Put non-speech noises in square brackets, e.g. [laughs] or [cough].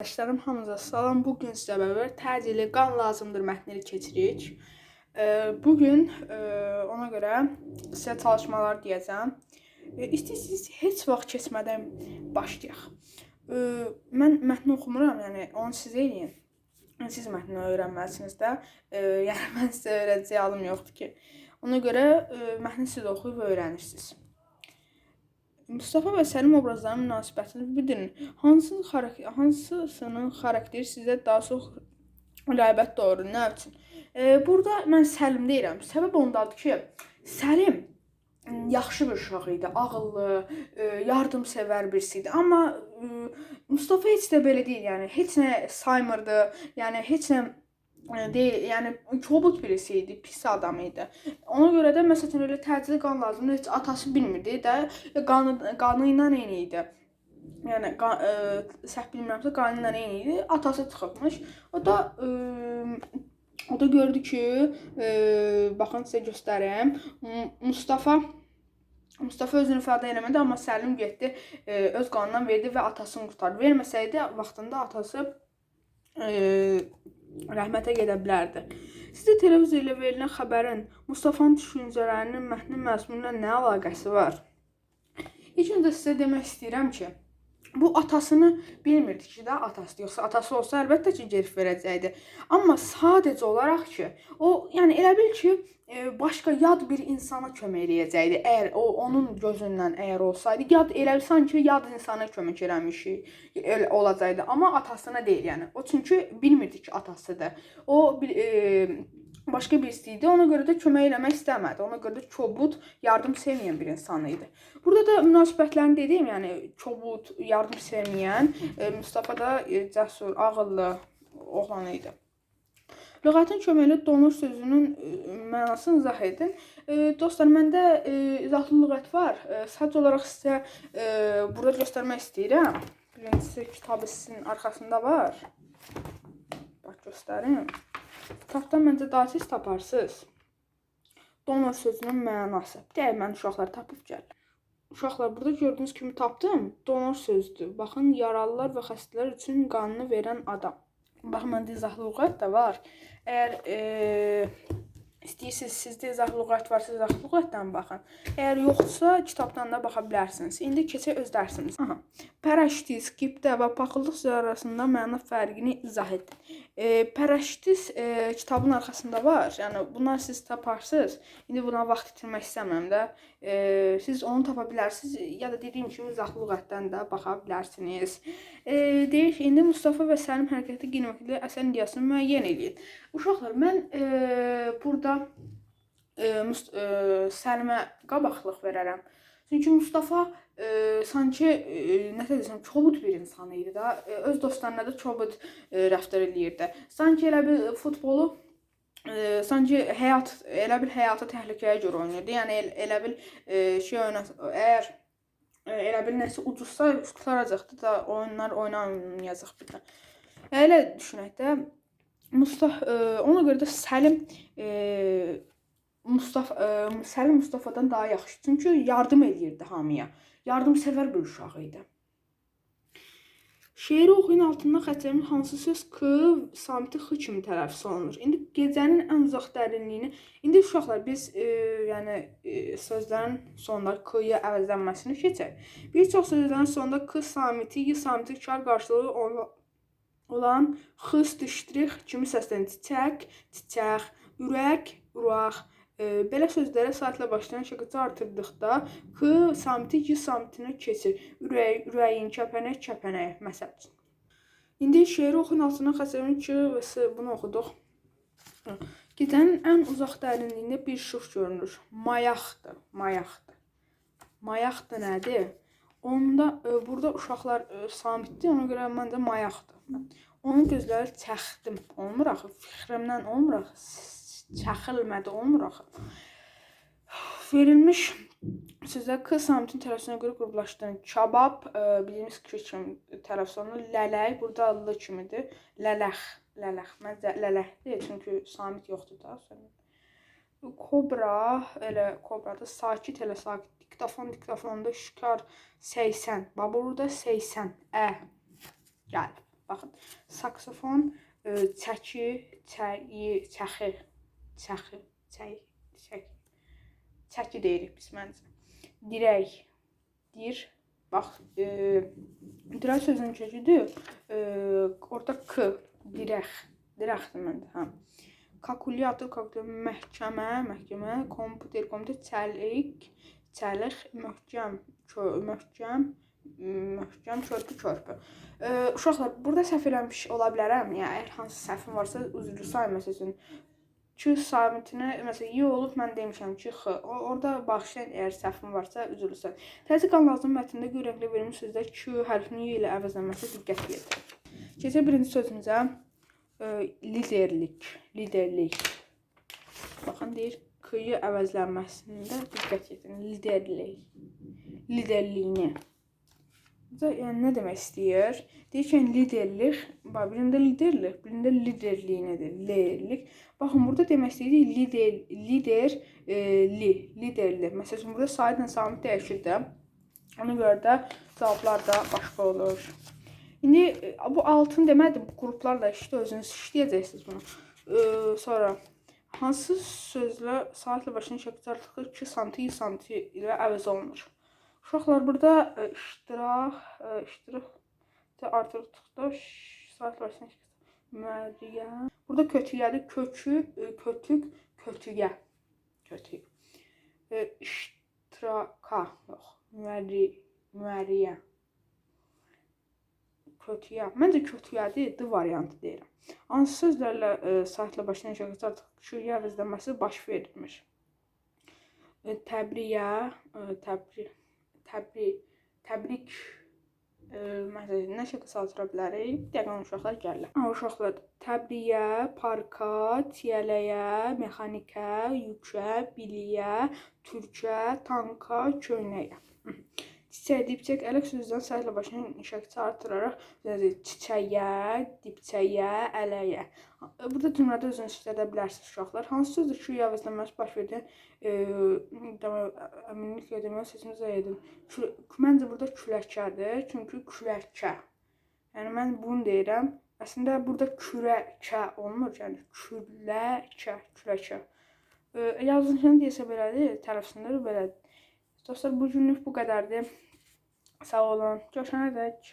Arkadaşlarım hamınıza salam. Bugün sizə beraber təcili qan lazımdır mətnini keçirik. Ee, Bugün e, ona görə sizə çalışmalar deyəcəm. E, İstəyirsiniz heç vaxt keçmədən başlayaq. E, Mən mətni oxumuram, yəni onu siz eləyin. Siz mətni öyrənməlisiniz də. Yəni [laughs] mən sizə öyrədəcək halım yoxdur ki. Ona görə mətni siz oxuyub öyrənirsiniz. Mustafa və Səlim obrazlarının münasibətini bildirin. Hansı xarak hansısının xarakteri sizə daha çox rəğbət doğurur? Nə üçün? E, burada mən Səlim deyirəm. Səbəb ondadır ki, Səlim yaxşı bir uşaq idi, ağıllı, yardımsevər birisi idi. Amma Mustafa heç də belə deyil, yəni heç nə saymırdı, yəni heç nə deyil, yəni kobud birisi idi, pis adam idi. Ona görə də məsələn elə təcili qan lazımdır. Heç atası bilmirdi də qanı qanı ilə eyni idi. Yəni qan, ə, səhv bilmirəmsə qanı ilə eyni idi. Atası çıxıbmış. O da ə, o da gördü ki, ə, baxın sizə göstərim. Mustafa Mustafa özünü ifadə eləmədi, amma Səlim getdi, ə, öz qanından verdi və atasını qurtardı. Verməsəydi vaxtında atası rəhmətə gedə bilərdi. Sizdə televizor ilə verilən xəbərin Mustafanın düşüncələrinin mətnin məzmunu ilə nə əlaqəsi var? İlk öncə sizə demək istəyirəm ki, bu atasını bilmirdi ki də atasıdır. Yoxsa atası olsa əlbəttə ki, geri verəcəkdi. Amma sadəcə olaraq ki, o yəni elə bil ki, e, başqa yad bir insana kömək eləyəcəkdi. Əgər o onun gözündən əgər olsaydı, yad elə sanki yad insana kömək eləmişik elə olacaqdı. Amma atasına deyil, yəni. O çünki bilmirdi ki, atasıdır. O e, başqa birisi idi. Ona görə də kömək eləmək istəmədi. Ona görə də kobud, yardım sevməyən bir insan idi. Burada da münasibətlərini dedim, yəni kobud, yardım sevməyən, e, Mustafa da e, cəsur, ağıllı oğlan idi. Lüğətin köməkli donur sözünün e, mənasını izah edin. Dostlar, məndə izahlı lüğət var. Sadəcə olaraq sizə burada göstərmək istəyirəm. Birincisi kitabı sizin arxasında var. Bax göstərim. Kitabdan məncə daha tez taparsınız. Donor sözünün mənası. Deyək mən uşaqlar tapıb gəl. Uşaqlar burada gördüyünüz kimi tapdım. Donor sözdür. Baxın, yaralılar və xəstələr üçün qanını verən adam. Bax, məndə izahlı lüğət də var. Əgər e, istəyirsiniz, sizdə izahlı lüğət varsa, izahlı lüğətdən baxın. Əgər yoxdursa, kitabdan da baxa bilərsiniz. İndi keçək öz dərsimizə. Aha. Paraşütist, qibdə və paxıllıq arasında məna fərqini izah edin. E, paraşütist e, kitabın arxasında var. Yəni bunları siz taparsınız. İndi buna vaxt itirmək istəmirəm də. E, siz onu tapa bilərsiniz ya da dediyim kimi izahlı lüğətdən də baxa bilərsiniz. E, deyir ki, indi Mustafa və Səlim hərəkəti qiymətli əsər ideyasını müəyyən edin. Uşaqlar, mən e, burada e, Mus- e, Səlimə qabaqlıq verərəm. Çünki Mustafa e, sanki e, necə desəm, kobud bir insan idi da. E, öz dostlarına da kobud e, rəftar eləyirdi. Sanki elə bir futbolu e, sanki həyat elə bil həyatı təhlükəyə görə oynayırdı. Yəni el, elə bil e, şey oynat əgər e, elə bil nəsə uduzsa qutaracaqdı da oyunlar oynamayacaq bir də. Elə düşünək də Mustafa e, ona görə də Səlim e, Mustafa e, Səlim Mustafadan daha yaxşı. Çünki yardım eləyirdi hamıya. Yardımsevər bir uşaq idi. Şeiri oxuyun altından xətlərin hansı söz k, samiti x kimi tələffüz olunur. İndi gecənin ən uzaq dərinliyini, indi uşaqlar biz e, yəni e, sözlərin sonunda k-ya əvəzlənməsini keçək. Bir çox sözlərin sonunda k samiti, y samiti kar qarşılığı olan xıs diştrix kimi səslənir. Çiçək, çiçək, ürək, ürək. Belə sözlərə saatla başlayan şəqəti artırdıqda k samiti y samitinə keçir. Ürək, ürəyin, kəpənək, kəpənək məsəl üçün. İndi şeiri oxuyun altından xəsərin ki, və s- bunu oxuduq. Gecənin ən uzaq dərinliyində bir şux görünür. Mayaqdır, mayaqdır. Mayaqdır nədir? Onda e, burada uşaqlar e, samitdir, ona görə məncə mayaqdır. Onun gözləri çəxdim. Olmur axı, fikrimdən olmur axı. Çəxilmədi, olmur axı. Verilmiş sözə K samitin tərəfisinə görə qruplaşdırın. Kabab, e, bildiyimiz ki, kimi tərəfsi olunur. Lələk burada l kimidir. Lələx, lələx. Məncə lələkdir, çünki samit yoxdur da. Sonra. Kobra, elə kobrada sakit, elə sakit. Diktafon, diktafonda şikar 80. Bax burada 80. Ə. Gəlib. Baxın, saksofon, e, çəki, çəyi, çəxi, çəxi, çəyi, çəki. Çəki deyirik biz məncə. Dirək, dir. Bax, e, dirək sözünün köküdür. E, orada k, dirək, dirəkdir məncə, hə. Kalkulyator, kalkulyator, məhkəmə, məhkəmə, kompüter, kompüter, çəlik, çəlik, möhkəm, kö, möhkəm, möhkəm, körpü, körpü. E, uşaqlar, burada səhv eləmiş ola bilərəm. Yəni əgər hansı səhvim varsa üzrlü say məsələn. Q sabitinə məsələn y olub mən demişəm ki, x. O, orada bağışlayın əgər səhvim varsa üzrlü say. Təzə qan lazım mətndə görəkli verilmiş sözdə Q hərfinin y ilə əvəzlənməsi diqqət yetir. Keçək birinci sözümüzə. Liderlik, liderlik. Baxın deyir K-yə əvəzlənməsində diqqət yetirin. Liderlik. Liderliyini. Da, yəni nə demək istəyir? Deyir ki, yəni liderlik, bax birində liderlik, birində liderliyinədir. Liderlik. Baxın, burada demək istəyir lider, lider, e, li, liderli. Məsələn, burada sayı ilə samit dəyişir də. Ona görə də cavablar da başqa olur. İndi e, bu altın demədim, qruplarla işdə özünüz işləyəcəksiniz bunu. E, sonra hansı sözlə saatla başına şəkil artıq 2 sm, 100 sm ilə əvəz olunur? Uşaqlar burada e, iştirak, e, iştirak da artırdıqda saat başına müəyyən. Burada kötüyədir, kökü, e, kötük, kötüyə. Kötü. E, iştiraka, yox, müərri, müərriyə. Kötüyə. Məncə kötüyədir, d variantı deyirəm. Hansı sözlərlə e, saatla başlayan şəkildə artıq köküyə əvəzlənməsi baş verilmiş? E, təbriyə, e, təbrik təbrik, təbrik e, məsələn, nə şəkil saldıra bilərik? Dəqiqən uşaqlar gəlirlər. Ha, uşaqlar təbriyə, parka, tiyələyə, mexanikə, yükę, biliyə, türkə, tanka, köynəyə. Çiçək, dipçək, ələk sözdən səhlə başına şəkil artıraraq çiçəyə, dipçəyə, ələyə. Burada cümlədə özünüz işlədə bilərsiniz uşaqlar. Hansı sözdür ki, əvəzlənməsi baş verdi? E, əminliklə demək səsinizi yedim. Məncə burada küləkədir, çünki küləkə. Yəni mən bunu deyirəm. Əslində burada kürəkə olmur, yəni küləkə, küləkə. E, yazılışını desə belədir, tələffüzündə belədir. Dostlar bugünlük bu qədərdir. Sağ olun. Görüşənə dək.